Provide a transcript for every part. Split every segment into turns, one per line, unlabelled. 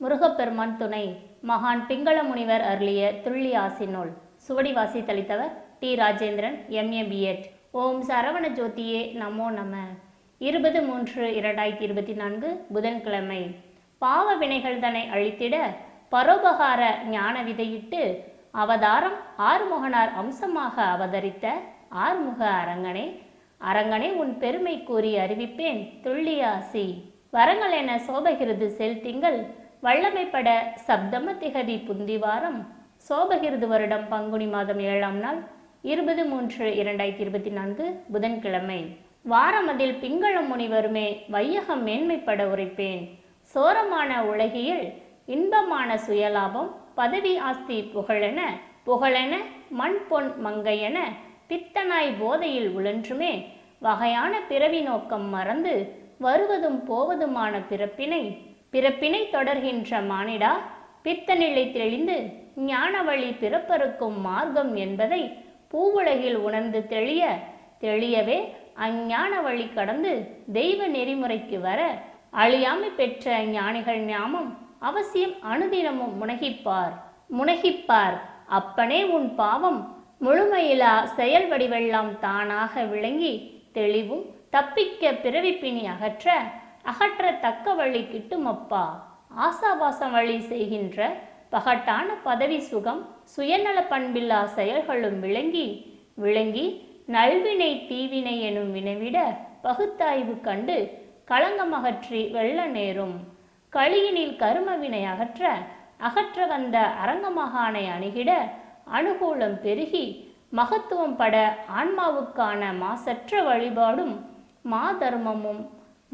முருகப்பெருமான் துணை மகான் பிங்கள முனிவர் அருளிய துள்ளி நூல். சுவடி வாசித்தளித்தவர் டி. ராஜேந்திரன் எம்ஏ பிஎட் ஓம் சரவண ஜோதியே நமோ நம. இருபது மூன்று இரண்டாயிரத்தி இருபத்தி நான்கு புதன்கிழமை. பாவ வினைகள் தன்னை அழித்திட பரோபகார ஞான விதையிட்டு அவதாரம் ஆறுமுகனார் அம்சமாக அவதரித்த ஆறுமுக அரங்கனே அரங்கனே உன் பெருமை கூறி அறிவிப்பேன் துள்ளியாசி வரங்கள் என சோபகிருது செல் திங்கள் வல்லமைப்பட சப்தம திகதி புந்திவாரம் சோபகிருது வருடம் பங்குனி மாதம் ஏழாம் நாள் இருபது மூன்று இரண்டாயிரத்தி இருபத்தி நான்கு புதன்கிழமை. வாரமதில் பிங்களம் முனிவருமே வையகம் மேன்மைப்பட உரைப்பேன். சோரமான உலகியில் இன்பமான சுயலாபம் பதவி ஆஸ்தி புகழென புகழென மண் பொன் மங்கையென பித்தனாய் போதையில் உழன்றுமே வகையான பிறவி நோக்கம் மறந்து வருவதும் போவதுமான பிறப்பினை பிறப்பினை தொடர்கின்ற மானிடா பித்த நிலை தெளிந்து ஞான வழி பிறப்பறுக்கும் மார்க்கம் என்பதை பூவுலகில் உணர்ந்து தெளிய தெளியவே அஞ்ஞான வழி கடந்து தெய்வ நெறிமுறைக்கு வர அழியாமை பெற்ற ஞானிகள் ஞாமம் அவசியம் அனுதினமும் முனகிப்பார் முனகிப்பார். அப்பனே உன் பாவம் முழுமையிலா செயல் வடிவெல்லாம் தானாக விளங்கி தெளிவும் தப்பிக்க பிறவிப்பினி அகற்ற அகற்ற தக்க வழி கிட்டுமப்பா. ஆசாபாசம் வழி செய்கின்ற பகட்டான பதவி சுகம் சுயநல பண்பில்லா செயல்களும் விளங்கி விளங்கி நல்வினை தீவினை எனும் வினைவிட பகுத்தாய்வு கண்டு களங்கமகற்றி வெள்ள நேரும். களியினில் கருமவினை அகற்ற அகற்ற வந்த அரங்கமகானை அணுகிட அனுகூலம் பெருகி மகத்துவம் பட ஆன்மாவுக்கான மாசற்ற வழிபாடும் மா தர்மமும்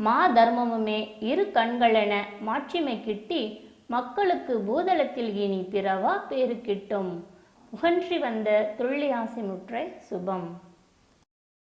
மா தர்மமுமே இரு கண்களென மாட்சிமை கிட்டி மக்களுக்கு பூதளத்தில் இனி பிறவா பேரு கிட்டும். உகன்றி வந்த துள்ளி ஆசை முற்றை சுபம்.